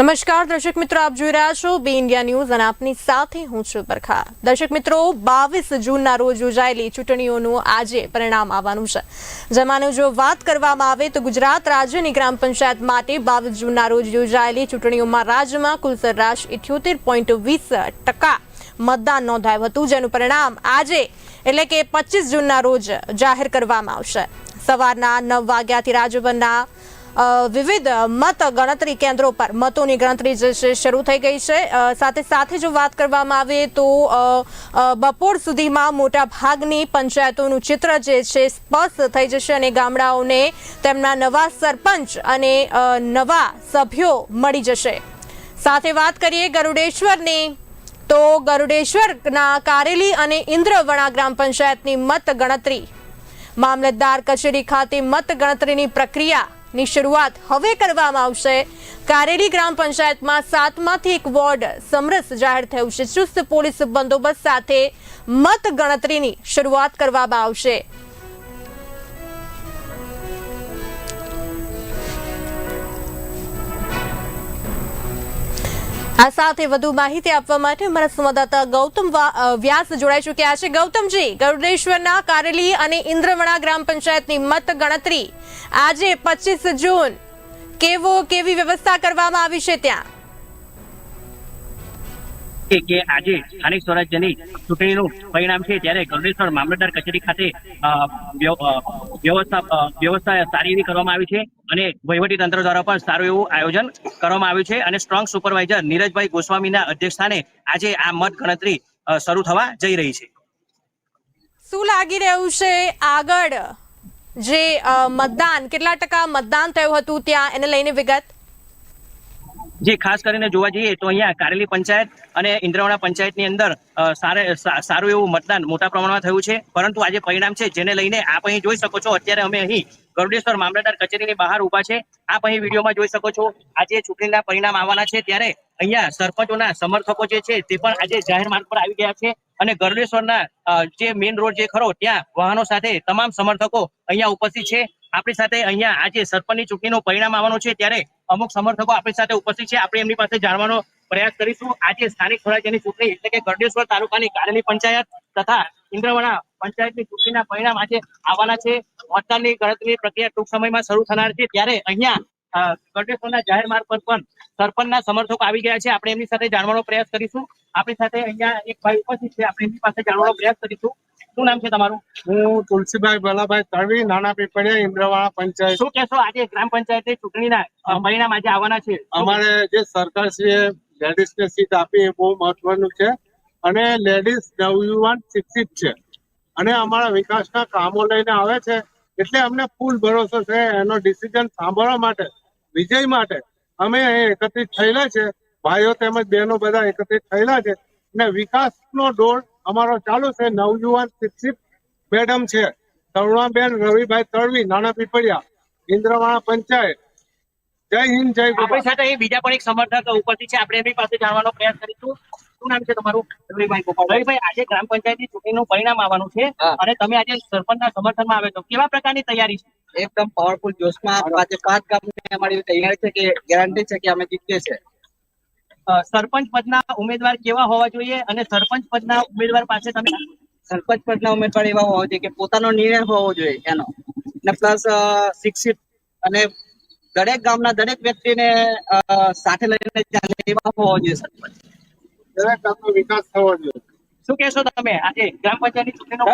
નમસ્કાર, દર્શક મિત્રો, આપ જોઈ રહ્યા છો બી ઇન્ડિયા ન્યૂઝ અને આપની સાથે હું છું પરખા. દર્શક મિત્રો, બાવીસ જૂનના રોજ યોજાયેલી ચૂંટણીઓનું આજે પરિણામ આવવાનું છે. જેમાંનું જો વાત કરવામાં આવે તો ગુજરાત રાજ્યની ગ્રામ પંચાયત માટે બાવીસ જૂનના રોજ યોજાયેલી ચૂંટણીઓમાં રાજ્યમાં કુલ સરેરાશ ઇઠ્યોતેર પોઈન્ટ વીસ ટકા મતદાન નોંધાયું હતું, જેનું પરિણામ આજે એટલે કે પચીસ જૂનના રોજ જાહેર કરવામાં આવશે. સવારના નવ વાગ્યાથી રાજ્યભરના વિવિધ મત ગણતરી કેન્દ્રો પર મતોની ગણતરી જે છે શરૂ થઈ ગઈ છે. સાથે સાથે જો વાત કરવામાં આવે તો બપોર સુધીમાં મોટા ભાગની પંચાયતોનું ચિત્ર જે છે સ્પષ્ટ થઈ જશે અને ગામડાઓને તેમના નવા સરપંચ અને નવા સભ્યો મળી જશે. સાથે વાત કરીએ ગરુડેશ્વરની, તો ગરુડેશ્વરના કારેલી અને ઇન્દ્રવણા ગ્રામ પંચાયતની મત ગણતરી. મામલતદાર કચેરી ખાતે મત ગણતરીની પ્રક્રિયાની શરૂઆત હવે કરવામાં આવશે. કારેલી ગ્રામ પંચાયતમાં સાતમાંથી એક વોર્ડ સમરસ જાહેર થયું છે. ચુસ્ત પોલીસ બંદોબસ્ત સાથે મત ગણતરીની શરૂઆત કરવામાં આવશે. આ સાથે વધુ માહિતી આપવા માટે અમારા સંવાદદાતા ગૌતમ વ્યાસ જોડાઈ ચૂક્યા છે. ગૌતમજી, ગરુડેશ્વરના કારેલી અને ઇન્દ્રવણા ગ્રામ પંચાયતની મત ગણતરી આજે પચીસ જૂન કેવો, કેવી વ્યવસ્થા કરવામાં આવી છે ત્યાં? છે કે આજે સ્થાનિક સ્વરાજ્યની ચૂંટણીનું પરિણામ છે ત્યારે ગરુડેશ્વર મામલતદાર કચેરી ખાતે વ્યવસ્થા વ્યવસ્થા સારી એવી કરવામાં આવી છે અને વહીવટી તંત્ર દ્વારા પણ સારું એવું આયોજન કરવામાં આવ્યું છે અને સ્ટ્રોંગ સુપરવાઇઝર નીરજભાઈ ગોસ્વામીના અધ્યક્ષસ્થાને આજે આ મત ગણતરી શરૂ થવા જઈ રહી છે. શું લાગી રહ્યું છે આગળ જે મતદાન, કેટલા ટકા મતદાન થયું હતું ત્યાં એને લઈને વિગત? જે ખાસ કરીને જોવા જઈએ તો અહીંયા કારેલી પંચાયત અને ઇન્દ્રવણા પંચાયતની અંદર સારું એવું મતદાન મોટા પ્રમાણમાં થયું છે. પરંતુ આજે પરિણામ છે જેને લઈને આપ અહીં જોઈ શકો છો, અત્યારે અમે અહીં ગરુડેશ્વર મામલતદાર કચેરીની બહાર ઊભા છે. આપ અહીં વિડીયોમાં જોઈ શકો છો, આજે ચૂંટણીના પરિણામ આવવાના છે. ત્યારે અહીંયા સરપંચોના સમર્થકો જે છે તે પણ આજે જાહેર માર્ગ પર આવી ગયા છે અને ગરુડેશ્વરના જે મેઇન રોડ જે ખરો, ત્યાં વાહનો સાથે તમામ સમર્થકો અહીંયા ઉપસ્થિત છે. આપણી સાથે અહીંયા આજે સરપંચની ચૂંટણીનું પરિણામ આવવાનું છે ત્યારે અમુક સમર્થકો આપણી સાથે ઉપસ્થિત છે. આપણે એમની પાસે જાણવાનો પ્રયાસ કરીશું. આજે સ્થાનિક સ્વરાજ્યની ચૂંટણી એટલે કે ગરડેશ્વર તાલુકાની કારેલી પંચાયત તથા ઇન્દ્રવણા પંચાયતની ચૂંટણીના પરિણામ આજે આવવાના છે. મતદાનની ગણતરીની પ્રક્રિયા ટૂંક સમયમાં શરૂ થનાર છે. ત્યારે અહીંયા ગરડેશ્વરના જાહેર માર્ગ પર પણ સરપંચના સમર્થકો આવી ગયા છે. આપણે એમની સાથે જાણવાનો પ્રયાસ કરીશું. આપણી સાથે અહીંયા એક ભાઈ ઉપસ્થિત છે. આપણે એમની પાસે જાણવાનો પ્રયાસ કરીશું. શું નામ છે તમારું? હું તુલસીભાઈ ભલાભાઈ તળવી નાના પીપળિયા ઇન્દ્રવાળા પંચાયત. શું કહેશો આજે ગ્રામ પંચાયતની ચૂંટણીના ના પરિણામ આજે આવવાના છે? અમારે જે સરકારશ્રીએ લેડીઝ ને સીટ આપી એ બહુ મહત્વનું છે. અને લેડીઝ નવયુવાન શિક્ષિત છે. અને અમારા વિકાસના કામો લઈને આવે છે. એટલે અમને ફૂલ ભરોસો છે. એનો ડિસિઝન સાંભળવા માટે વિજય માટે અમે એકત્રિત થયેલા છે. ભાઈઓ તેમજ બહેનો બધા એકત્રિત થયેલા છે. અને વિકાસનો દોર અમારો ચાલુ છે નવયુવાન શિક્ષિત મેડમ છે તરુણાબેન રવિભાઈ તળવી નાના પીપળિયા ઇન્દ્રવાણા પંચાયત. જય હિન્દ જય આપણી સાથે અહીં બીજા પણ એક સમર્થક ઉપસ્થિત છે. આપણે એમની પાસે જાણવાનો પ્રયાસ કરીશું. શું નામ છે તમારું? રવિભાઈ ગોપાલ. રવિભાઈ આજે ગ્રામ પંચાયતની ચૂંટણીનું પરિણામ આવવાનું છે અને તમે આજે સરપંચના સમર્થનમાં આવે છો. કેવા પ્રકારની તૈયારી છે? એકદમ પાવરફુલ જોશમાં. આજે પાંચ ગામની અમારી તૈયારી છે કે ગેરંટી છે કે અમે જીતીએ છે અ, સરપંચ પદના ઉમેદવાર કેવા હોવા જોઈએ અને સરપંચ પદના ઉમેદવાર પાસે તમે સરપંચ પદના ઉમેદવાર એવા હોવા જોઈએ કે પોતાનો નિર્ણય હોવો જોઈએ એનો. ને પ્લસ શિક્ષિત અને દરેક ગામના દરેક વ્યક્તિને અ, સાથે લઈને ચાલે એવા હોવો જોઈએ સરપંચ. દરેક ગામનો વિકાસ થવો જોઈએ. શું કહેશો તમે? આજે ગ્રામ પંચાયતની ચૂંટણીનો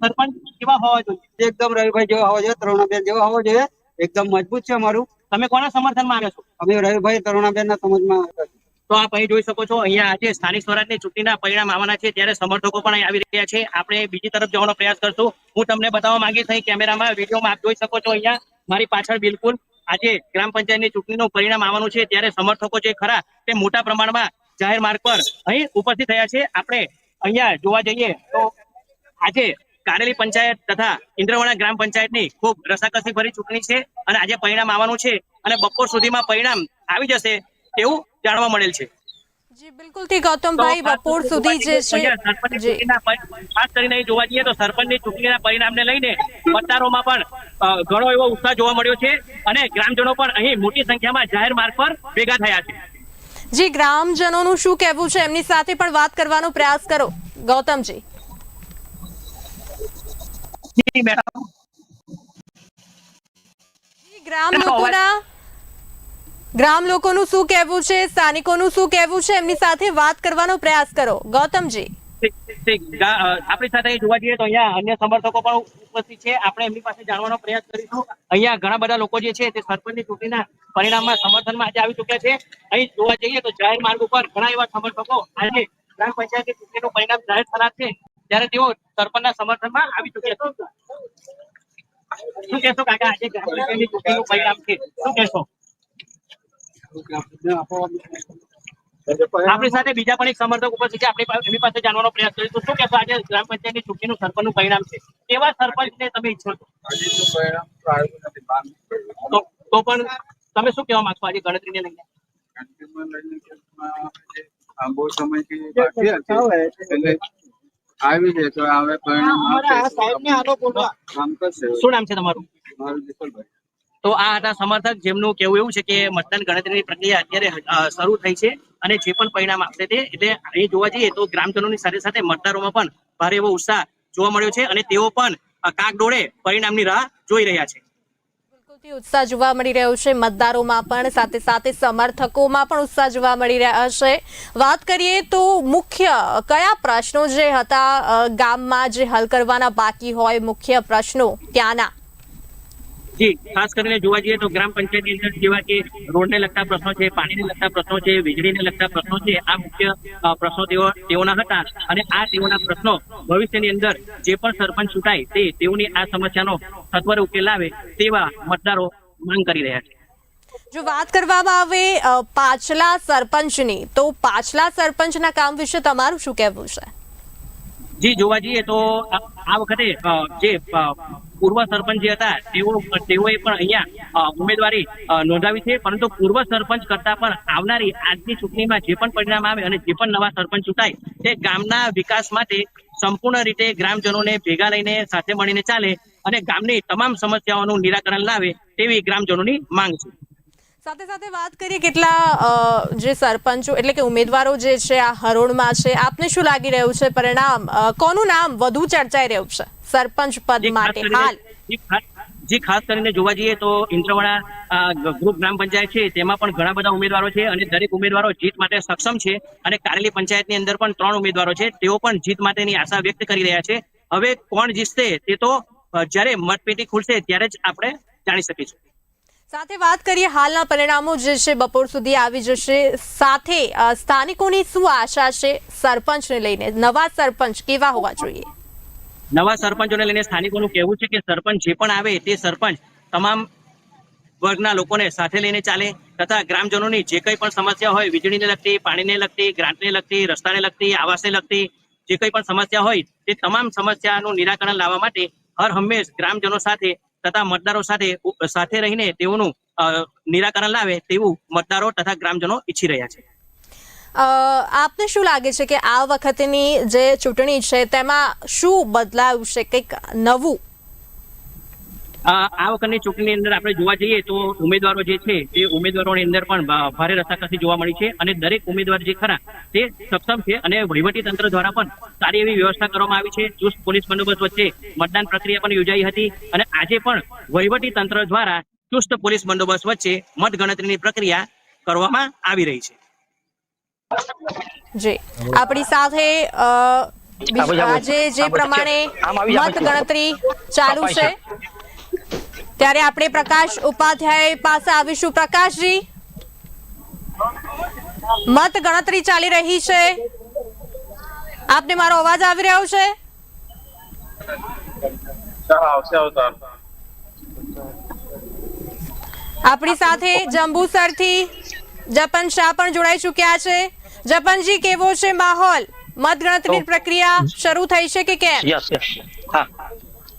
સરપંચ કેવા હોવા જોઈએ? એકદમ રવિભાઈ જેવા હોવો જોઈએ તરુણાબેન જેવા હોવો જોઈએ. એકદમ મજબૂત છે અમારું. તમે કોના સમર્થનમાં આવ્યા છો? અમે રવિભાઈ તરુણાબેન ના છીએ. તો આપ અહીં જોઈ શકો છો, અહીંયા આજે સ્થાનિક સ્વરાજની ચૂંટણીના પરિણામ આવવાના છે, ત્યારે સમર્થકો પણ આવી રહ્યા છે. આપણે બીજી તરફ જવાનો પ્રયાસ કરશું. હું તમને બતાવવા માંગીશ, અહીં કેમેરામાં વિડીયોમાં આપ જોઈ શકો છો અહીંયા. મારી પાછળ બિલકુલ આજે ગ્રામ પંચાયતની ચૂંટણીનું પરિણામ આવવાનું છે, ત્યારે સમર્થકો જે ખરા તે મોટા પ્રમાણમાં જાહેર માર્ગ પર અહીં ઉપસ્થિત થયા છે. આપણે અહીંયા જોવા જઈએ તો આજે કારેલી પંચાયત તથા ઇન્દ્રવણા ગ્રામ પંચાયતની ખૂબ રસાકસી ભરી ચૂંટણી છે અને આજે પરિણામ આવવાનું છે અને બપોર સુધીમાં પરિણામ આવી જશે એવું જાણવા મળેલ છે. જી બિલકુલથી ગૌતમભાઈ બપોર સુધી જે છે અહીંયા સરપંચની જી. ચૂંટણીના પરિ- ખાસ કરીને જોવા જઈએ તો સરપંચની ચૂંટણીના પરિણામને લઈને મતદારોમાં પણ ઘણો એવો ઉત્સાહ જોવા મળ્યો છે અને ગ્રામજનો પણ અહીં મોટી સંખ્યામાં જાહેર માર્ગ પર ભેગા થયા છે. જી ગ્રામજનોનું શું કહેવું છે? એમની સાથે પણ વાત કરવાનો પ્રયાસ કરો. ગૌતમજી. જી મેડમ ગ્રામ લોકોના ગ્રામ લોકોનું શું કહેવું છે? સ્થાનિકોનું શું કહેવું છે? એમની સાથે વાત કરવાનો પ્રયાસ કરો. ગૌતમજી. આપણી સાથે જોવા જઈએ તો અહીંયા અન્ય સમર્થકો પણ ઉપસ્થિત છે. આપણે એમની પાસે જાણવાનો પ્રયાસ કરીશું. અહીંયા ઘણા બધા લોકો જે છે તે સરપંચની ચૂંટણીના પરિણામમાં સમર્થનમાં આજે આવી ચૂક્યા છે. અહીં જોવા જઈએ તો જાહેર માર્ગ ઉપર ઘણા એવા સમર્થકો આજે ગ્રામ પંચાયતની ચૂંટણીનું પરિણામ જાહેર થનાર છે. ત્યારે તેઓ સરપંચના સમર્થનમાં આવી ચુક્યા શું કહેશો કાકા આજે ગ્રામ પંચાયતની ચૂંટણીનું પરિણામ છે? શું કહેશો? આપણી સાથે બીજા પણ એક સમર્થક ઉપસ્થિત છે. આપણી એમની પાસે જાણવાનો પ્રયાસ કરીશું શું કહેશો આજે ગ્રામ પંચાયતની ચૂંટણીનું સરપંચનું પરિણામ છે? કેવા સરપંચને તમે ઈચ્છો છો? તો પણ તમે શું કહેવા માંગશો આજે ગણતરીને લઈને? બહુ સમયથી આવી છે તો હવે પરિણામ શું નામ છે તમારું? મારું વિઠ્ઠલભાઈ. તો આ હતા સમર્થક જેમનું કેવું એવું છે કે મતદાન ગણતરીની પ્રક્રિયા અત્યારે શરૂ થઈ છે અને જે પણ પરિણામ આપશે તે એટલે અહીં જોવા જઈએ તો ગ્રામજનોની સાથે સાથે મતદારોમાં પણ ભારે એવો ઉત્સાહ જોવા મળ્યો છે અને તેઓ પણ કાક કાગડોળે પરિણામની રાહ જોઈ રહ્યા છે. બિલકુલથી ઉત્સાહ જોવા મળી રહ્યો છે. મતદારોમાં પણ સાથે સાથે સમર્થકોમાં પણ ઉત્સાહ જોવા મળી રહ્યા છે. વાત કરીએ તો મુખ્ય કયા પ્રશ્નો જે હતા ગામમાં જે હલ કરવાના બાકી હોય, મુખ્ય પ્રશ્નો ત્યાંના. જી ખાસ કરીને જોવા જઈએ તો ગ્રામ પંચાયતની અંદર જેવા કે રોડને લગતા પ્રશ્નો છે પાણીને લગતા પ્રશ્નો છે વીજળીને લગતા પ્રશ્નો છે આ મુખ્ય પ્રશ્નો તેઓ તેઓના હતા. અને આ તેઓના પ્રશ્નો ભવિષ્યની અંદર જે પણ સરપંચ ચૂંટાય તે તેઓની આ સમસ્યાનો સત્વરે ઉકેલ લાવે તેવા મતદારો માંગ કરી રહ્યા છે. જો વાત કરવામાં આવે પાછલા સરપંચની તો પાછલા સરપંચના કામ વિશે તમારું શું કહેવું છે? જી જોવા જઈએ તો આ વખતે જે પૂર્વ સરપંચ જે હતા, તેઓ, તેઓએ પણ અહીંયા ઉમેદવારી નોંધાવી છે. પરંતુ પૂર્વ સરપંચ કરતા પણ આવનારી આજની ચૂંટણીમાં જે પણ પરિણામ આવે અને જે પણ નવા સરપંચ ચૂંટાય, તે ગામના વિકાસ માટે સંપૂર્ણ રીતે ગ્રામજનોને ભેગા લઈને સાથે મળીને ચાલે અને ગામની તમામ સમસ્યાઓનું નિરાકરણ લાવે તેવી ગ્રામજનોની માંગ છે. સાથે સાથે વાત કરીએ કેટલા જે સરપંચો એટલે કે ઉમેદવારો જે છે આ હરોળમાં છે આપને શું લાગી રહ્યું છે પરિણામ? કોનું નામ વધુ ચર્ચાઈ રહ્યું છે સરપંચ પદ માટે? હાલ. જે ખાસ- કરીને જોવા જઈએ તો ઇન્દ્રવાડા ગ્રુપ ગ્રામ પંચાયત છે તેમાં પણ ઘણા બધા ઉમેદવારો છે અને દરેક ઉમેદવારો જીત માટે સક્ષમ છે અને કારેલી પંચાયતની અંદર પણ ત્રણ ઉમેદવારો છે તેઓ પણ જીત માટેની આશા વ્યક્ત કરી રહ્યા છે. હવે કોણ જીતશે તે તો જ્યારે મતપેટી ખુલશે ત્યારે જ આપણે જાણી શકીશું. સાથે વાત કરીએ હાલના પરિણામો જે છે, બપોર સુધી આવી જશે. સાથે સ્થાનિકોની શું આશા છે સરપંચને લઈને? નવા સરપંચ કેવા હોવા જોઈએ? નવા સરપંચોને લઈને સ્થાનિકોનું કહેવું છે કે સરપંચ જે પણ આવે તે સરપંચ તમામ વર્ગના લોકોને સાથે લઈને ચાલે તથા ગ્રામજનોની જે કંઈ પણ સમસ્યા હોય, વીજળીને લગતી, પાણીને લગતી, ગ્રાન્ટને લગતી, રસ્તાને લગતી, આવાસને લગતી, જે કંઈ પણ સમસ્યા હોય તે તમામ સમસ્યાનું નિરાકરણ લાવવા માટે હર હંમેશ ગ્રામજનો સાથે તથા મતદારો સાથે સાથે રહીને તેઓનું નિરાકરણ લાવે તેવું મતદારો તથા ગ્રામજનો ઈચ્છી રહ્યા છે. આપને શું લાગે છે કે આ વખતની જે ચૂંટણી છે તેમાં શું બદલાયું છે? કંઈક નવું આ આ વખતની ચૂંટણીની અંદર આપણે જોવા જઈએ તો ઉમેદવારો જે છે એ ઉમેદવારોની અંદર પણ ભારે રસાકસી જોવા મળી છે અને દરેક ઉમેદવાર જે ખરા તે સક્ષમ છે અને વહીવટી તંત્ર દ્વારા પણ સારી એવી વ્યવસ્થા કરવામાં આવી છે. ચુસ્ત પોલીસ બંદોબસ્ત વચ્ચે મતદાન પ્રક્રિયા પણ યોજાઈ હતી અને આજે પણ વહીવટી તંત્ર દ્વારા ચુસ્ત પોલીસ બંદોબસ્ત વચ્ચે મતગણતરીની પ્રક્રિયા કરવામાં આવી રહી છે. જી. આપણી સાથે આજે જે પ્રમાણે મત ગણતરી ચાલુ છે. ત્યારે આપણે પ્રકાશ ઉપાધ્યાય પાસે આવીશું. પ્રકાશજી મત ગણતરી ચાલી રહી છે. આપને મારો અવાજ આવી રહ્યો છે? આપણી સાથે જંબુસરથી જપન શાહ પણ જોડાઈ ચુક્યા છે. જપનજી કેવો છે માહોલ? મત ગણતરીની પ્રક્રિયા શરૂ થઈ છે કે કેમ? Yes yes. હા.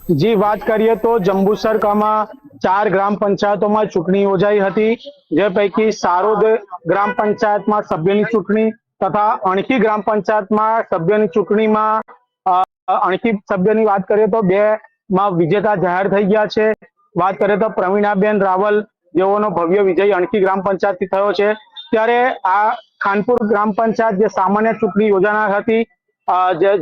જી, વાત કરીએ તો જંબુસર ગામમાં ચાર ગ્રામ પંચાયતોમાં ચૂંટણી યોજાઈ હતી. જે પૈકી સારોદ ગ્રામ પંચાયતમાં સભ્યની ચૂંટણી તથા અણખી ગ્રામ પંચાયતમાં સભ્યની ચૂંટણીમાં અણખી સભ્યની વાત કરીએ તો બે માં વિજેતા જાહેર થઈ ગયા છે. વાત કરીએ તો પ્રવીણાબેન રાવલ, જેઓનો ભવ્ય વિજય અણખી ગ્રામ પંચાયતથી થયો છે. ત્યારે આ ખાનપુર ગ્રામ પંચાયત જે સામાન્ય ચૂંટણી યોજાનાર હતી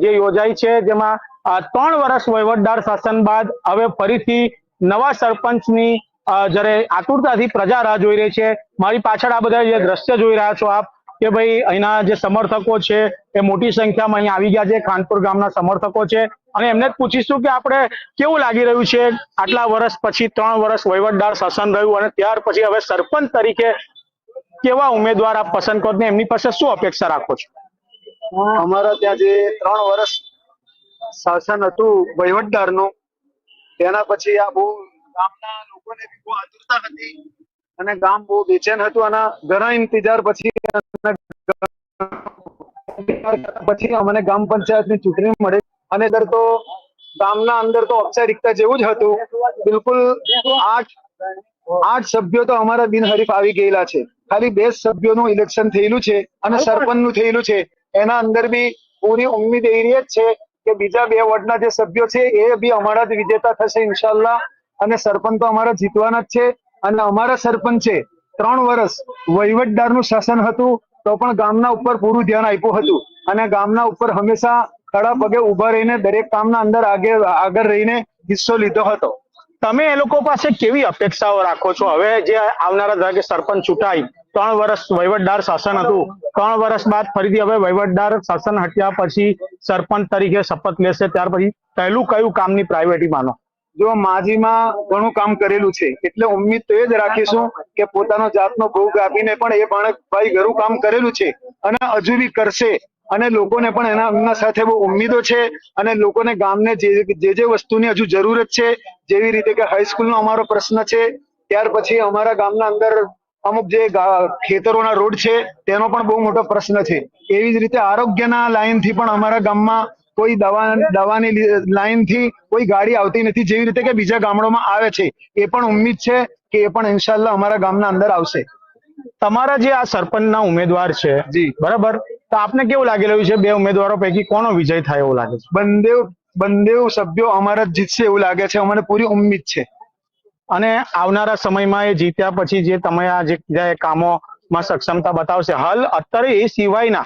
જે યોજાઈ છે, જેમાં ત્રણ વર્ષ વહીવટદાર શાસન બાદ હવે ફરીથી નવા સરપંચની જ્યારે આતુરતાથી પ્રજા રાહ જોઈ રહી છે. મારી પાછળ આ બધા જે દ્રશ્ય જોઈ રહ્યા છો આપ, કે ભાઈ અહીંના જે સમર્થકો છે એ મોટી સંખ્યામાં અહીં આવી ગયા છે, ખાનપુર ગામના સમર્થકો છે. અને એમને જ પૂછીશું કે આપણે કેવું લાગી રહ્યું છે આટલા વર્ષ પછી, ત્રણ વર્ષ વહીવટદાર શાસન રહ્યું અને ત્યાર પછી હવે સરપંચ તરીકે કેવા ઉમેદવાર આપ પસંદ કરો એમની પાસે શું અપેક્ષા રાખો છો? અમારા ત્યાં જે ત્રણ વર્ષ શાસન હતું વહીવટદારનું. તેના પછી આ બહુ ગામના લોકોને બી બહુ આતુરતા હતી અને ગામ બહુ બેચેન હતું અને ઘણા ઇંતજાર પછી પછી અમને ગ્રામ પંચાયતની ચૂંટણી મળી. અને અંદર તો ગામના અંદર તો ઔપચારિકતા જેવું જ હતું. બિલકુલ આઠ આઠ સભ્યો તો અમારા બિનહરીફ આવી ગયેલા છે. ખાલી બે સભ્યો સભ્યોનું ઇલેક્શન થયેલું છે અને સરપંચનું થયેલું છે. એના અંદર બી પૂરી ઉમ્મીદ એવી જ છે કે બીજા બે વોર્ડના જે સભ્યો છે, એ બી અમારા જ વિજેતા થશે ઇન્શાલ્લાહ. અને સરપંચ તો અમારા જીતવાના જ છે. અને અમારા સરપંચે ત્રણ વર્ષ વહીવટદારનું શાસન હતું, તો પણ ગામના ઉપર પૂરું ધ્યાન આપ્યું હતું. અને ગામના ઉપર હંમેશા ખડા પગે ઊભા રહીને દરેક કામના અંદર આગળ આગળ રહીને હિસ્સો લીધો હતો. તમે એ લોકો પાસે કેવી અપેક્ષાઓ રાખો છો? હવે જે આવનારા ધારો કે સરપંચ ચૂંટાઈ ત્રણ વર્ષ વહીવટદાર શાસન હતું. ત્રણ વર્ષ બાદ ફરીથી હવે વહીવટદાર શાસન હટ્યા પછી સરપંચ તરીકે શપથ લેશે. ત્યાર પછી પહેલું કયું કામની પ્રાયોરિટી માનો? જો માજીમાં ઘણું કામ કરેલું છે, એટલે ઉમ્મીદ તો એ જ રાખીશું કે પોતાનો જાતનો ભોગ આપીને પણ એ ભાઈ ઘરું કામ કરેલું છે અને હજુ બી કરશે. અને લોકોને પણ એના એમના સાથે બહુ ઉમ્મીદો છે અને લોકોને ગામને જે જે વસ્તુની હજુ જરૂરત છે, જેવી રીતે કે હાઈસ્કૂલનો અમારો પ્રશ્ન છે, ત્યાર પછી અમારા ગામના અંદર અમુક જે ખેતરોના રોડ છે તેનો પણ બહુ મોટો પ્રશ્ન છે. એવી જ રીતે આરોગ્યના લાઈનથી પણ અમારા ગામમાં કોઈ દવા દવાની લાઇનથી કોઈ ગાડી આવતી નથી જેવી રીતે કે બીજા ગામડોમાં આવે છે. એ પણ ઉમ્મીદ છે કે એ પણ ઇન્શાલ્લાહ અમારા ગામના અંદર આવશે. તમારા જે આ સરપંચના ઉમેદવાર છે જી. બરાબર? તો આપને કેવું લાગી રહ્યું છે? બે ઉમેદવારો પૈકી કોનો વિજય થાય એવું લાગે છે? બંદેવ બંદેવ સભ્યો અમારા જ જીતશે એવું લાગે છે. અમને પૂરી ઉમ્મીદ છે. અને આવનારા સમયમાં એ જીત્યા પછી જે તમે આ જે કામોમાં સક્ષમતા બતાવશે હાલ અત્યારે એ સિવાયના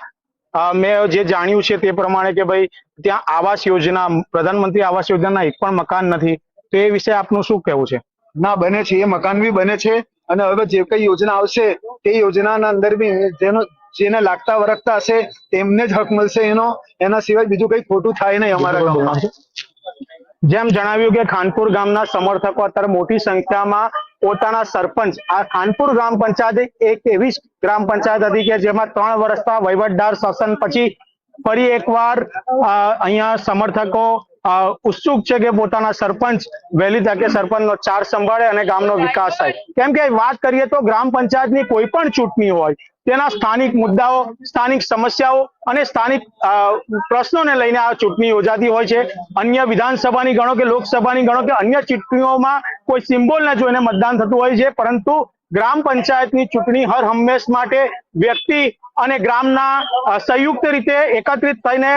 મેં જે જાણ્યું છે તે પ્રમાણે કે ભાઈ ત્યાં આવાસ યોજના પ્રધાનમંત્રી આવાસ યોજનાના એક પણ મકાન નથી. તો એ વિશે આપનું શું કહેવું છે? ના બને છે. એ મકાન બી બને છે અને હવે જે કઈ યોજના આવશે તે યોજનાના અંદર બી જેનો જેને લાગતા વરખતા હશે તેમને જ હક મળશે એનો. એના સિવાય બીજું કઈ ખોટું થાય નહીં અમારા ગામમાં. જેમ જણાવ્યું કે ખાનપુર ગામના સમર્થકો અત્યારે મોટી સંખ્યામાં પોતાના સરપંચ, આ ખાનપુર ગ્રામ પંચાયત એક એવી ગ્રામ પંચાયત હતી કે જેમાં ત્રણ વર્ષના વહીવટદાર શાસન પછી ફરી એકવાર અહીંયા સમર્થકો ઉત્સુક છે કે પોતાના સરપંચ વહેલી તકે સરપંચનો ચાર્જ સંભાળે અને ગામનો વિકાસ થાય. કેમ કે વાત કરીએ તો ગ્રામ પંચાયતની કોઈ પણ ચૂંટણી હોય તેના સ્થાનિક મુદ્દાઓ, સ્થાનિક સમસ્યાઓ અને સ્થાનિક પ્રશ્નોને લઈને આ ચૂંટણી યોજાતી હોય છે. અન્ય વિધાનસભાની ગણો કે લોકસભાની ગણો કે અન્ય ચૂંટણીઓમાં કોઈ સિમ્બોલને જોઈને મતદાન થતું હોય છે. પરંતુ ગ્રામ પંચાયતની ચૂંટણી હર હંમેશ માટે વ્યક્તિ અને ગ્રામના સંયુક્ત રીતે એકત્રિત થઈને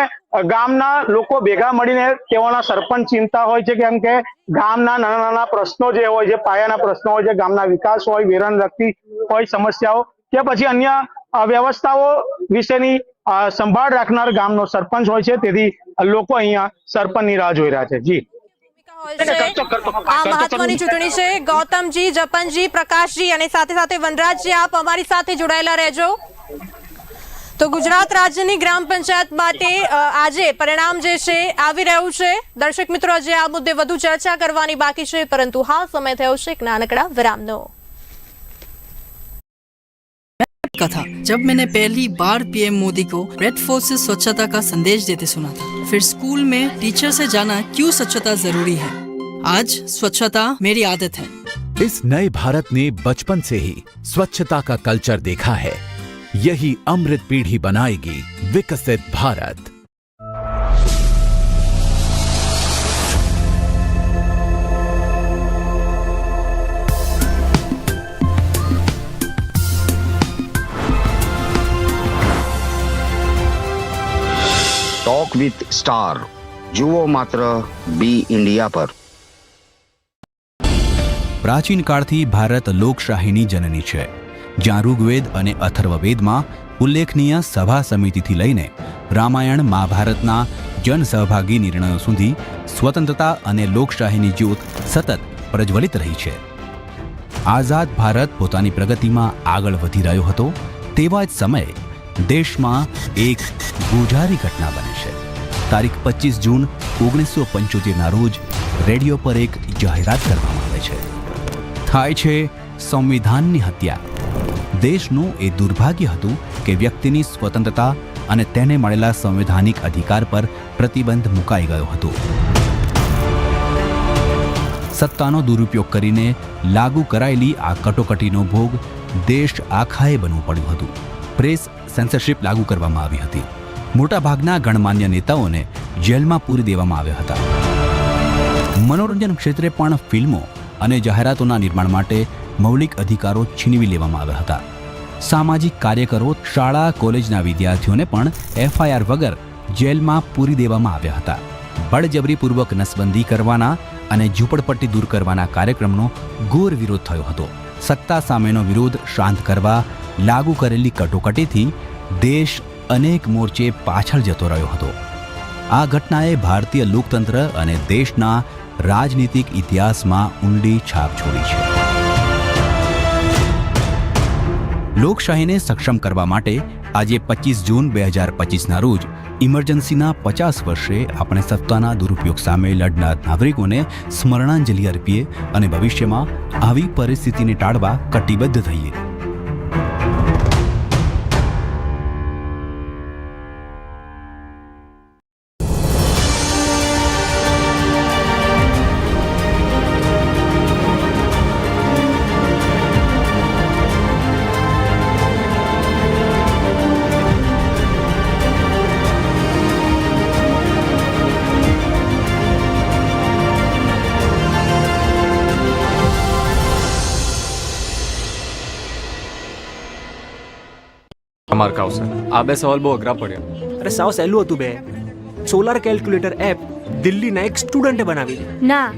ગામના લોકો ભેગા મળીને તેઓના સરપંચ ચિંતા હોય છે. કેમ કે ગામના નાના નાના પ્રશ્નો જે હોય છે, પાયાના પ્રશ્નો હોય છે, ગામના વિકાસ હોય વેરણ લગતી હોય, સમસ્યાઓ કે પછી અન્ય વ્યવસ્થાઓ વિશેની સંભાળ રાખનાર ગામનો સરપંચ હોય છે તેથી લોકો અહીંયા સરપંચની રાહ જોઈ રહ્યા છે. જી. આ મહત્વની ચૂંટણી છે. ગૌતમજી જપનજી પ્રકાશજી અને સાથે સાથે વનરાજજી આપ અમારી સાથે જોડાયેલા રહેજો. તો ગુજરાત રાજ્યની ગ્રામ પંચાયત માટે આજે પરિણામ જે છે આવી રહ્યું છે. દર્શક મિત્રો જે આ મુદ્દે વધુ ચર્ચા કરવાની બાકી છે પરંતુ હા સમય થયો છે. એક નાનકડા વિરામનો. का था। जब मैंने पहली बार पीएम मोदी को रेड फोर्स से स्वच्छता का संदेश देते सुना था, फिर स्कूल में टीचर से जाना क्यों स्वच्छता ज़रूरी है? आज स्वच्छता मेरी आदत है। इस नए भारत ने बचपन से ही स्वच्छता का कल्चर देखा है। यही अमृत पीढ़ी बनाएगी विकसित भारत। ટોક વિથ સ્ટાર જુઓ માત્ર બી ઇન્ડિયા પર. પ્રાચીન કાળથી ભારત લોકશાહીની જનની છે. જ્યાં ઋગ્વેદ અને અથર્વવેદમાં ઉલ્લેખનીય સભા સમિતિથી લઈને રામાયણ મહાભારતના જનસહભાગી નિર્ણયો સુધી સ્વતંત્રતા અને લોકશાહીની જ્યોત સતત પ્રજ્વલિત રહી છે. આઝાદ ભારત પોતાની પ્રગતિમાં આગળ વધી રહ્યો હતો તેવા જ સમયે દેશમાં એક ગુજારી ઘટના બની છે. તારીખ પચીસ જૂન ઓગણીસો પંચોતેરના રોજ રેડિયો પર એક જાહેરાત કરવામાં આવે છે. થાય છે સંવિધાનની હત્યા. દેશનું એ દુર્ભાગ્ય હતું કે વ્યક્તિની સ્વતંત્રતા અને તેને મળેલા સંવૈધાનિક અધિકાર પર પ્રતિબંધ મુકાઈ ગયો હતો. સત્તાનો દુરુપયોગ કરીને લાગુ કરાયેલી આ કટોકટીનો ભોગ દેશ આખાએ બનવું પડ્યું હતું. પ્રેસ સેન્સરશિપ લાગુ કરવામાં આવી હતી. મોટાભાગના ગણમાન્ય નેતાઓને જેલમાં પૂરી દેવામાં આવ્યા હતા. મનોરંજન ક્ષેત્રે પણ ફિલ્મો અને જાહેરાતોના નિર્માણ માટે મૌલિક અધિકારો છીનવી લેવામાં આવ્યા હતા. સામાજિક કાર્યકરો, શાળા, કોલેજના વિદ્યાર્થીઓને પણ એફઆઈઆર વગર જેલમાં પૂરી દેવામાં આવ્યા હતા. બળજબરીપૂર્વક નસબંધી કરવાના અને ઝૂંપડપટ્ટી દૂર કરવાના કાર્યક્રમનો ઘોર વિરોધ થયો હતો. સત્તા સામેનો વિરોધ શાંત કરવા લાગુ કરેલી કટોકટીથી દેશ અનેક મોરચે પાછળ જતો રહ્યો હતો. આ ઘટનાએ ભારતીય લોકતંત્ર અને દેશના રાજનીતિક ઇતિહાસમાં ઊંડી છાપ છોડી છે. લોકશાહીને સક્ષમ કરવા માટે આજે પચીસ જૂન બે હજાર પચીસના રોજ ઇમરજન્સીના પચાસ વર્ષે આપણે સત્તાના દુરુપયોગ સામે લડનાર નાગરિકોને સ્મરણાંજલિ અર્પીએ અને ભવિષ્યમાં આવી પરિસ્થિતિને ટાળવા કટિબદ્ધ થઈએ. માર્ક આવશે આ બે સવાલ બહુ અઘરા પડ્યા. અરે સાવ સહેલું હતું બે. સોલાર કેલ્ક્યુલેટર એપ દિલ્હીના એક સ્ટુડન્ટે બનાવી. ના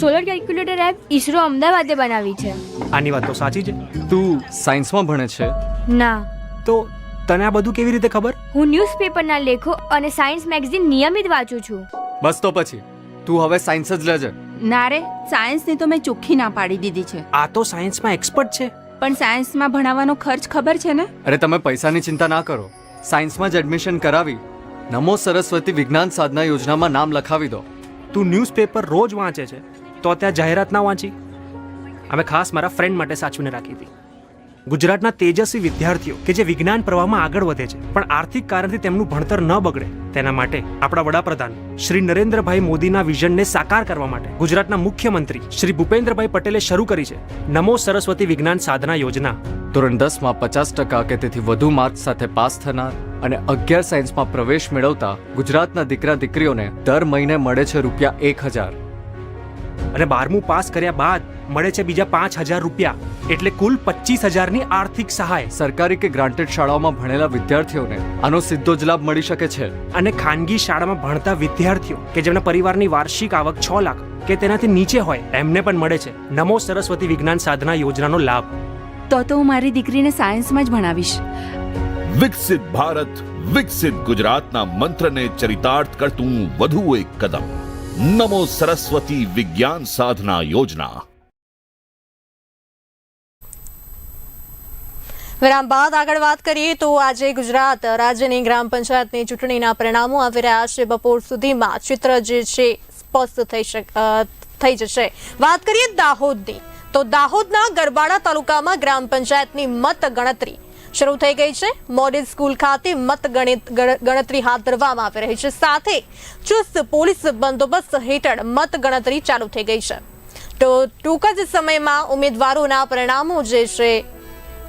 સોલર કેલ્ક્યુલેટર એપ ઈસરો અમદાવાદે બનાવી છે. આની વાત તો સાચી છે. તું સાયન્સમાં ભણે છે? ના. તો તને આ બધું કેવી રીતે ખબર? હું ન્યૂઝપેપરના લેખો અને સાયન્સ મેગઝીન નિયમિત વાંચું છું. બસ તો પછી. તું હવે સાયન્સ જ લેજે. ના રે સાયન્સની તો મેં ચોખ્ખી ના પાડી દીધી છે. આ તો સાયન્સમાં એક્સપર્ટ છે. પણ સાયન્સમાં ભણાવવાનો ખર્ચ ખબર છે ને? અરે તમે પૈસાની ચિંતા ના કરો. સાયન્સમાં જ એડમિશન કરાવી નમો સરસ્વતી વિજ્ઞાન સાધના યોજનામાં નામ લખાવી દો. તું ન્યૂઝપેપર રોજ વાંચે છે તો ત્યાં જાહેરાત ના વાંચી. અમે ખાસ મારા ફ્રેન્ડ માટે સાચવીને રાખી હતી. ગુજરાતના તેજસ્વી વિદ્યાર્થીઓ કે જે વિજ્ઞાન પ્રવાહમાં આગળ વધે છે, પણ આર્થિક કારણથી તેમનું ભણતર ન બગડે. તેના માટે આપણા વડાપ્રધાન શ્રી નરેન્દ્રભાઈ મોદીના વિઝનને સાકાર કરવા માટે ગુજરાતના મુખ્યમંત્રી શ્રી ભૂપેન્દ્રભાઈ પટેલે શરૂ કરી છે નમો સરસ્વતી વિજ્ઞાન સાધના યોજના. ધોરણ દસમાં પચાસ ટકા કે તેથી વધુ માર્ક સાથે પાસ થનાર અને અગિયાર સાયન્સમાં પ્રવેશ મેળવતા ગુજરાતના દીકરા દીકરીઓને દર મહિને મળે છે રૂપિયા એક હજાર. અને બારમું પાસ કર્યા બાદ મળે છે બીજા પાંચ હજાર રૂપિયા. એટલે કુલ પચીસ હજારની આર્થિક સહાય. સરકારી કે ગ્રાન્ટેડ શાળાઓમાં ભણેલા વિદ્યાર્થીઓને આનો સીધો જ લાભ મળી શકે છે. અને ખાનગી શાળામાં ભણતા વિદ્યાર્થીઓ કે જેમના પરિવારની વાર્ષિક આવક છ લાખ કે તેનાથી નીચે હોય એમને પણ મળે છે. નમો સરસ્વતી વિજ્ઞાન સાધના યોજનાનો લાભ. તો તો હું મારી દીકરીને સાયન્સમાં જ ભણાવીશ. વિકસિત ભારત વિકસિત ગુજરાતના મંત્રને ચરિતાર્થ કરતું વધુ એક કદમ. નમો સરસ્વતી વિજ્ઞાન સાધના યોજના વિરામ બાદ આગળ વાત કરીએ તો આજે ગુજરાત રાજ્યની ગ્રામ પંચાયતની ચૂંટણીના પરિણામો આવી રહ્યા છે. બપોર સુધીમાં ચિત્ર જે છે, સ્પષ્ટ થઈ થઈ જશે. વાત કરીએ દાહોદની. તો દાહોદના ગરબાડા તાલુકામાં ગ્રામ પંચાયતની મત ગણતરી શરૂ થઈ ગઈ છે. મોડેલ સ્કૂલ ખાતે મત ગણ- ગણતરી હાથ ધરવામાં આવી રહી છે. સાથે ચુસ્ત પોલીસ બંદોબસ્ત હેઠળ મત ગણતરી ચાલુ થઈ ગઈ છે. તો ટૂંક જ સમયમાં ઉમેદવારોના પરિણામો જે છે,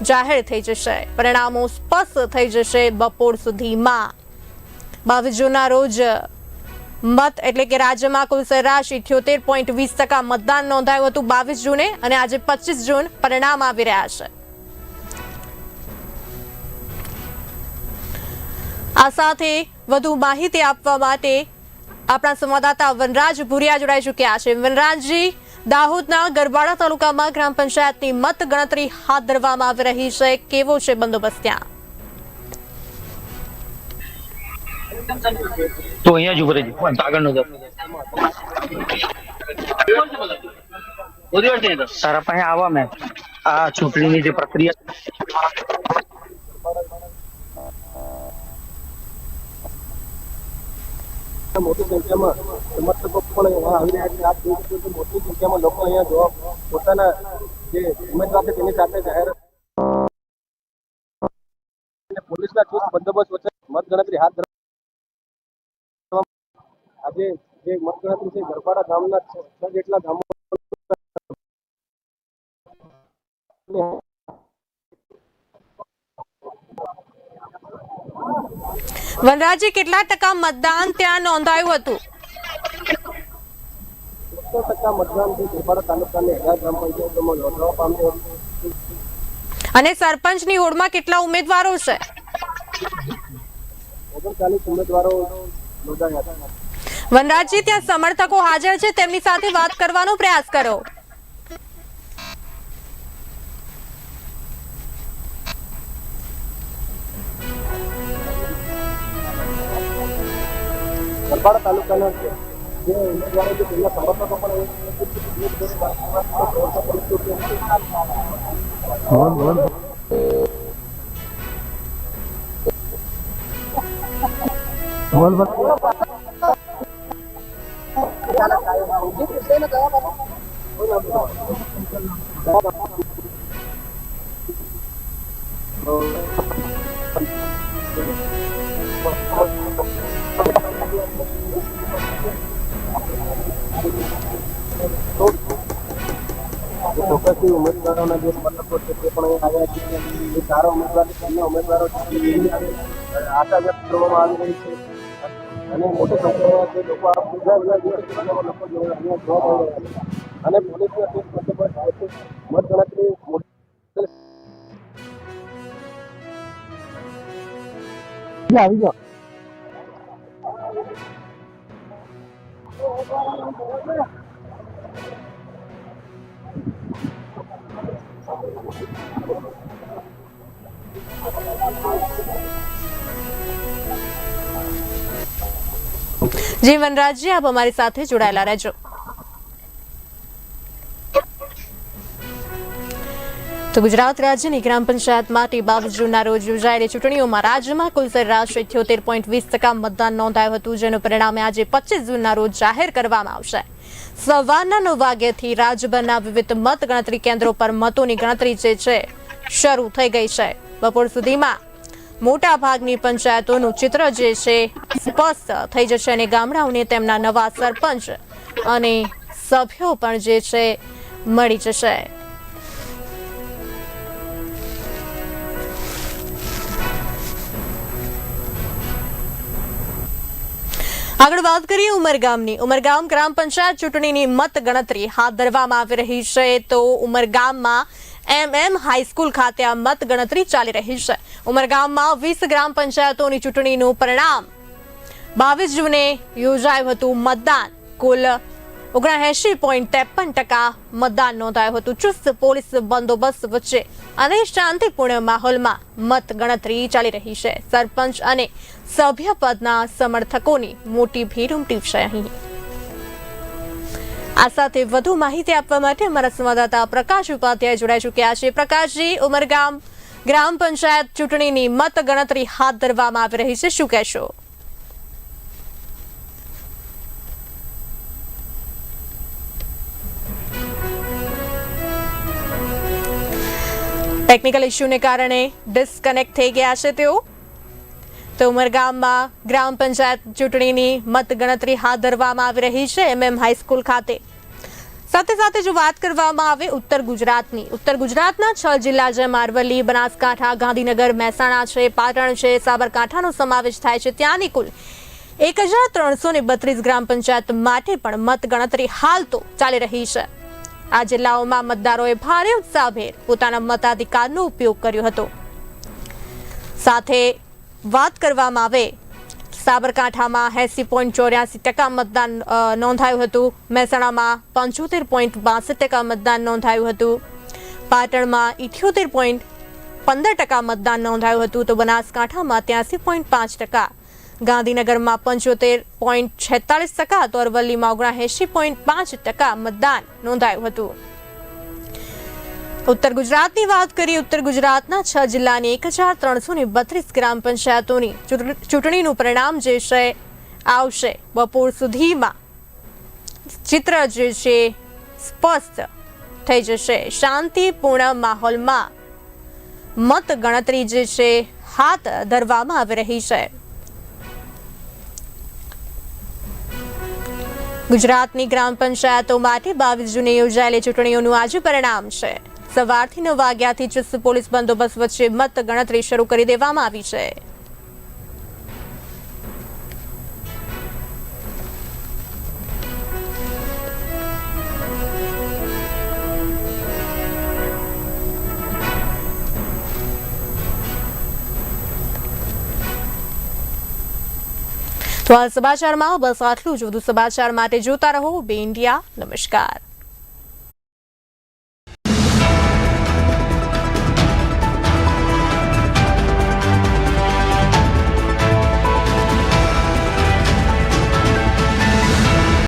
જાહેર થઈ જશે. પરિણામો સ્પષ્ટ થઈ જશે બપોર સુધીમાં. બાવીસ જૂનના રોજ મત એટલે કે રાજ્યમાં કુલ સરેરાશ ઇઠ્યોતેર પોઈન્ટ વીસ ટકા મતદાન નોંધાયું હતું બાવીસ જૂને અને આજે પચીસ જૂન પરિણામ આવી રહ્યા છે. આ સાથે વધુ માહિતી આપવા માટે આપણા સંવાદદાતા વનરાજ ભુરિયા જોડાઈ ચૂક્યા છે. વનરાજજી દાહોદના ગરબાડા તાલુકામાં ગ્રામ પંચાયતની મત ગણતરી હાથ ધરવામાં આવી રહી છે. કેવો છે બંદોબસ્ત ત્યાં? તો અહીંયા જ ઊભો રહેજો. આગળનો સારા પાસે આવા મેં આ ચૂંટણીની જે પ્રક્રિયા મોટી સંખ્યામાં સમર્થકો પણ અહીંયા આવી રહ્યા છે. આપ જોઈ શકો છો મોટી સંખ્યામાં લોકો અહીંયા જોવા પોતાના જે ઉમેદવાર છે તેની સાથે જાહેર અને પોલીસના ચુસ્ત બંદોબસ્ત વચ્ચે મતગણતરી હાથ ધરવામાં આજે જે મતગણતરી છે, ગરબાડા ગામના છ છ જેટલા ગામો વનરાજી કેટલા ટકા મતદાન ત્યાં નોંધાયું હતું? અને સરપંચની હોડમાં કેટલા ઉમેદવારો છે? વનરાજજી ત્યાં સમર્થકો હાજર છે તેમની સાથે વાત કરવાનો પ્રયાસ કરો. ગરબાડા તાલુકાના જે જે ઉમેદવારો છે તેમના સમર્થકો પણ જે આવી રહી અને મોટી લોકો આ બીજા બીજા અને પોલીસના મોટી આવી જાઓ. જી વનરાજજી આપ અમારી સાથે જોડાયેલા રહેજો. તો ગુજરાત રાજ્યની ગ્રામ પંચાયત માટે બાવીસ રોજ યોજાયેલી ચૂંટણીઓમાં રાજ્યમાં કુલ સરેરાશ ઇઠ્યોતેર પોઈન્ટ વીસ ટકા મતદાન નોંધાયું હતું, જેનું પરિણામે આજે પચીસ જૂનના રોજ જાહેર કરવામાં આવશે. સવારના નવ વાગ્યાથી રાજ્યભરના વિવિધ મત ગણતરી કેન્દ્રો પર મતોની ગણતરી જે છે, શરૂ થઈ ગઈ છે. બપોર સુધીમાં મોટા ભાગની પંચાયતોનું ચિત્ર જે છે, સ્પષ્ટ થઈ જશે અને ગામડાઓને તેમના નવા સરપંચ અને સભ્યો પણ જે છે, મળી જશે. આગળ વાત કરીએ ઉમરગામની. ઉમરગામ ગ્રામ પંચાયત ચૂંટણીની મત ગણતરી હાથ ધરવામાં આવી રહી છે તો ઉમરગામમાં એમ એમ હાઈસ્કૂલ ખાતે આ મત ગણતરી ચાલી રહી છે. ઉમરગામમાં વીસ ગ્રામ પંચાયતોની ચૂંટણીનું પરિણામ. બાવીસ જૂને યોજાયું હતું મતદાન. કુલ ઓગણએંશી પોઈન્ટ ત્રેપન ટકા મતદાન નોંધાયું હતું. ચુસ્ત પોલીસ બંદોબસ્ત વચ્ચે અને શાંતિપૂર્ણ માહોલમાં મત ગણતરી ચાલી રહી છે. સરપંચ અને સભ્ય પદના સમર્થકોની મોટી ભીડ ઉમટી છે અહીં. આ સાથે વધુ માહિતી આપવા માટે અમારા સંવાદદાતા પ્રકાશ ઉપાધ્યાય જોડાઈ ચૂક્યા છે. પ્રકાશજી, ઉમરગામ ગ્રામ પંચાયત ચૂંટણીની મત ગણતરી હાથ ધરવામાં આવી રહી છે. શું કહેશો? ટેકનિકલ ઇસ્યુને કારણે ડિસ્કનેક્ટ થઈ ગયા છે તેઓ. તો ઉમરગામમાં ગ્રામ પંચાયત ચૂંટણીની મતગણતરી હાથ ધરવામાં આવી રહી છે એમએમ હાઈસ્કૂલ ખાતે. સાથે સાથે જો વાત કરવામાં આવે ઉત્તર ગુજરાતની, ઉત્તર ગુજરાતના છ જિલ્લા જેમ અરવલ્લી બનાસકાંઠા, ગાંધીનગર, મહેસાણા છે, પાટણ છે, સાબરકાંઠાનો સમાવેશ થાય છે. ત્યાંની કુલ એક હજાર ત્રણસો ને બત્રીસ ગ્રામ પંચાયત માટે પણ મતગણતરી હાલ તો ચાલી રહી છે. આ જિલ્લાઓમાં મતદારોએ ભારે ઉત્સાહભેર પોતાના મતાધિકારનો ઉપયોગ કર્યો હતો. સાથે વાત કરવામાં આવે, સાબરકાંઠામાં એસી પોઈન્ટ ચોર્યાસી ટકા મતદાન નોંધાયું હતું. મહેસાણામાં પંચોતેર પોઈન્ટ બાસઠ ટકા મતદાન નોંધાયું હતું. પાટણમાં ઇઠ્યોતેર પોઈન્ટ પંદર ટકા મતદાન નોંધાયું હતું. તો બનાસકાંઠામાં ત્યાસી પોઈન્ટ પાંચ ટકા ગાંધીનગરમાં પંચોતેર પોઈન્ટ છેતાલીસ ટકા તો અરવલ્લીમાં ઓગણએંશી પોઈન્ટ પાંચ ટકા મતદાન નોંધાયું હતું. ઉત્તર ગુજરાતની વાત કરીએ, ઉત્તર ગુજરાતના છ જિલ્લાની એક હજાર ત્રણસો ને બત્રીસ ગ્રામ પંચાયતોની ચૂંટણીનું પરિણામ જે છે, આવશે બપોર સુધીમાં. ચિત્ર જે છે, સ્પષ્ટ થઈ જશે. શાંતિપૂર્ણ માહોલમાં મત ગણતરી જે છે, હાથ ધરવામાં આવી રહી છે. ગુજરાતની ગ્રામ પંચાયતો માટે બાવીસ જૂને યોજાયેલી ચૂંટણીઓનું આજે પરિણામ છે. સવારથી નવ વાગ્યાથી ચુસ્ત પોલીસ બંદોબસ્ત વચ્ચે મત ગણતરી શરૂ કરી દેવામાં આવી છે. તો આ સમાચારમાં બસ આટલું જ. વધુ સમાચાર માટે જોતા રહો. બે ઇન્ડિયા. નમસ્કાર.